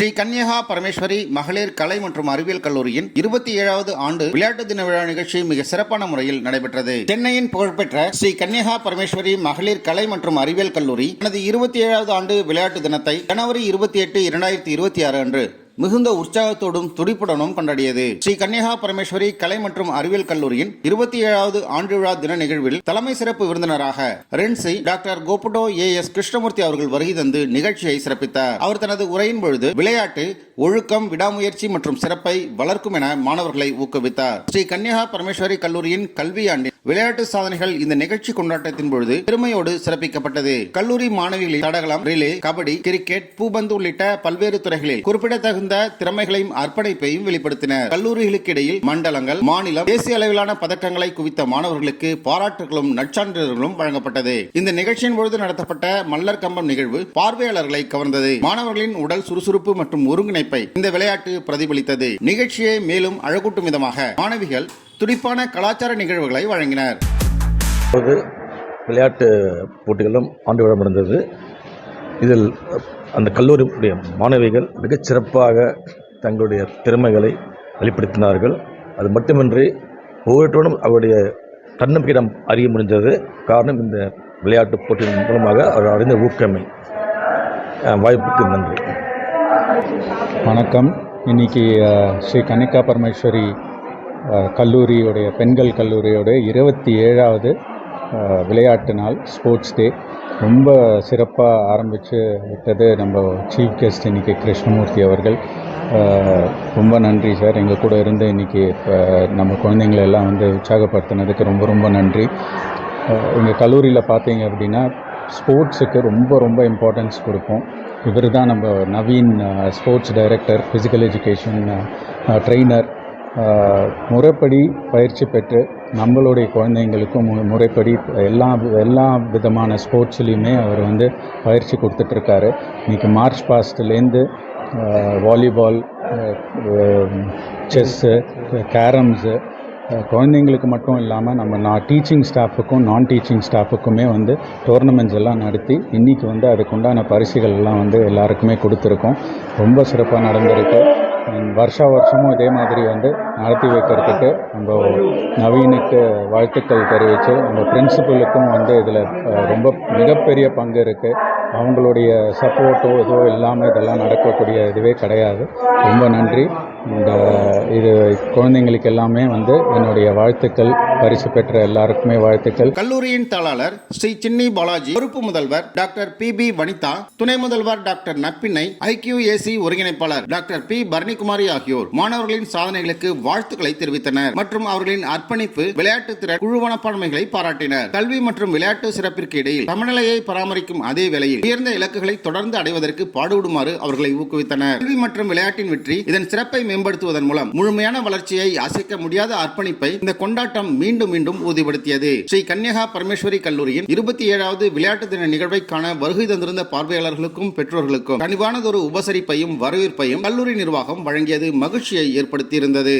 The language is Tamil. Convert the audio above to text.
ஸ்ரீ கன்யகா பரமேஸ்வரி மகளிர் கலை மற்றும் அறிவியல் கல்லூரியின் இருபத்தி ஏழாவது ஆண்டு விளையாட்டு தின விழா நிகழ்ச்சி மிக சிறப்பான முறையில் நடைபெற்றது. சென்னையின் புகழ்பெற்ற ஸ்ரீ கன்யகா பரமேஸ்வரி மகளிர் கலை மற்றும் அறிவியல் கல்லூரி தனது இருபத்தி ஏழாவது ஆண்டு விளையாட்டு தினத்தை ஜனவரி இருபத்தி எட்டு இரண்டாயிரத்தி இருபத்தி ஆறு அன்று மிகுந்த உற்சாகத்தோடும் துடிப்புடனும் கொண்டாடியது. ஸ்ரீ கன்னிகா பரமேஸ்வரி கலை மற்றும் அறிவியல் கல்லூரியின் இருபத்தி ஏழாவது ஆண்டு விழா தின நிகழ்வில் தலைமை சிறப்பு விருந்தினராக renshi doctor kobudo A. S. Krishnamurthy அவர்கள் வருகை தந்து நிகழ்ச்சியை சிறப்பித்தார். அவர் தனது உரையின் பொழுது விளையாட்டு ஒழுக்கம் விடாமுயற்சி மற்றும் சிறப்பை வளர்க்கும் என மாணவர்களை ஊக்குவித்தார். ஸ்ரீ கன்னிகா பரமேஸ்வரி கல்லூரியின் கல்வியாண்டின் விளையாட்டு சாதனைகள் இந்த நிகழ்ச்சி கொண்டாட்டத்தின் பொழுது பெருமையோடு சிறப்பிக்கப்பட்டது. கல்லூரி மாணவிகளின் தடகளம் ரிலே கபடி கிரிக்கெட் பூபந்து உள்ளிட்ட பல்வேறு துறைகளில் குறிப்பிடத்தகுந்த திறமைகளையும் அர்ப்பணிப்பையும் வெளிப்படுத்தினர். கல்லூரிகளுக்கு இடையில் மண்டலங்கள் மாநிலம் தேசிய அளவிலான பதக்கங்களை குவித்த மாணவர்களுக்கு பாராட்டுகளும் நற்சான்றிதழ்களும் வழங்கப்பட்டது. இந்த நிகழ்ச்சியின் பொழுது நடத்தப்பட்ட மல்லர் கம்பம் நிகழ்வு பார்வையாளர்களை கவர்ந்தது. மாணவர்களின் உடல் சுறுசுறுப்பு மற்றும் ஒருங்கிணைப்பை இந்த விளையாட்டு பிரதிபலித்தது. நிகழ்ச்சியை மேலும் அழகூட்டும் விதமாக மாணவிகள் துடிப்பான கலாச்சார நிகழ்வுகளை வழங்கினர். விளையாட்டு போட்டிகளும் ஆண்டு விழா நடந்தது. இதில் அந்த கல்லூரியுடைய மாணவிகள் மிகச் சிறப்பாக தங்களுடைய திறமைகளை வெளிப்படுத்தினார்கள். அது மட்டுமின்றி ஒவ்வொருத்தரும் அவருடைய தன்னம்பிக்கையிடம் அறிய முடிந்தது. காரணம் இந்த விளையாட்டு போட்டியின் மூலமாக அவர் அறிந்த ஊக்கமை. வாய்ப்புக்கு நன்றி. வணக்கம். இன்னைக்கு ஸ்ரீ கன்னிகா பரமேஸ்வரி கல்லூரியுடைய பெண்கள் கல்லூரியோட இருபத்தி ஏழாவது விளையாட்டு நாள் ஸ்போர்ட்ஸ் டே. ரொம்ப சிறப்பாக ஆரம்பித்து விட்டது நம்ம சீஃப் கெஸ்ட் இன்னைக்கு கிருஷ்ணமூர்த்தி அவர்கள். ரொம்ப நன்றி சார். எங்கள் கூட இருந்து இன்னைக்கு நம்ம குழந்தைங்களெல்லாம் வந்து உற்சாகப்படுத்தினதுக்கு ரொம்ப ரொம்ப நன்றி. எங்கள் கல்லூரியில் பார்த்தீங்க அப்படின்னா ஸ்போர்ட்ஸுக்கு ரொம்ப ரொம்ப இம்பார்ட்டன்ஸ் கொடுப்போம். இவர் தான் நம்ம Naveen sports director physical education trainer முறைப்படி பயிற்சி பெற்று நம்மளுடைய குழந்தைங்களுக்கும் மு முறைப்படி எல்லா எல்லா விதமான ஸ்போர்ட்ஸ்லேயுமே அவர் வந்து பயிற்சி கொடுத்துட்ருக்காரு. இன்றைக்கி மார்ச் பாஸ்ட்லேருந்து வாலிபால் செஸ்ஸு கேரம்ஸு குழந்தைங்களுக்கு மட்டும் இல்லாமல் நம்ம நான் டீச்சிங் ஸ்டாஃபுக்கும் நான் டீச்சிங் ஸ்டாஃபுக்குமே வந்து டோர்னமெண்ட்ஸ் எல்லாம் நடத்தி இன்றைக்கி வந்து அதுக்குண்டான பரிசுகள் எல்லாம் வந்து எல்லாருக்குமே கொடுத்துருக்கோம். ரொம்ப சிறப்பாக நடந்திருக்கு. வருஷா வருஷமும் இதே மாதிரி வந்து நடத்தி வைக்கிறதுக்கு நம்ம நவீனுக்கு வாழ்த்துக்கள் தெரிவித்து நம்ம பிரின்சிபலுக்கும் வந்து இதில் ரொம்ப மிகப்பெரிய பங்கு இருக்குது அவங்களுடைய சப்போர்ட்டோ எதுவோ இல்லாமல் இதெல்லாம் நடக்கக்கூடிய இதுவே கிடையாது. ரொம்ப நன்றி. இந்த இது குழந்தைங்களுக்கு எல்லாமே வந்து என்னுடைய வாழ்த்துக்கள் பரிசு பெற்ற எல்லாருக்குமே வாழ்த்துக்கள். கல்லூரியின் தாளாளர் ஸ்ரீ சின்னி பாலாஜி பொறுப்பு முதல்வர் டாக்டர் பி பி வனிதா துணை முதல்வர் டாக்டர் நப்பிண்ணை ஐக்கியூஏசி ஒருங்கிணைப்பாளர் டாக்டர் பி பரணிகுமாரி ஆகியோர் மாணவர்களின் சாதனைகளுக்கு வாழ்த்துக்களை தெரிவித்தனர் மற்றும் அவர்களின் அர்ப்பணிப்பு விளையாட்டு திறன் குழு மனப்பான்மைகளை பாராட்டினர். கல்வி மற்றும் விளையாட்டு சிறப்பிற்கு இடையில் சமநிலையை பராமரிக்கும் அதே வேளையில் உயர்ந்த இலக்குகளை தொடர்ந்து அடைவதற்கு பாடுபடுமாறு அவர்களை ஊக்குவித்தனர். கல்வி மற்றும் விளையாட்டின் வெற்றி இதன் சிறப்பை மேம்படுத்துவதன் மூலம் முழுமையான வளர்ச்சியை அசைக்க முடியாத அர்ப்பணிப்பை இந்த கொண்டாட்டம் மீண்டும் மீண்டும் உறுதிப்படுத்தியது. ஸ்ரீ கன்யகா பரமேஸ்வரி கல்லூரியின் இருபத்தி ஏழாவது விளையாட்டு தின நிகழ்வை காண வருகை தந்திருந்த பார்வையாளர்களுக்கும் பெற்றோர்களுக்கும் கனிவானதொரு உபசரிப்பையும் வரவேற்பையும் கல்லூரி நிர்வாகம் வழங்கியது மகிழ்ச்சியை ஏற்படுத்தியிருந்தது.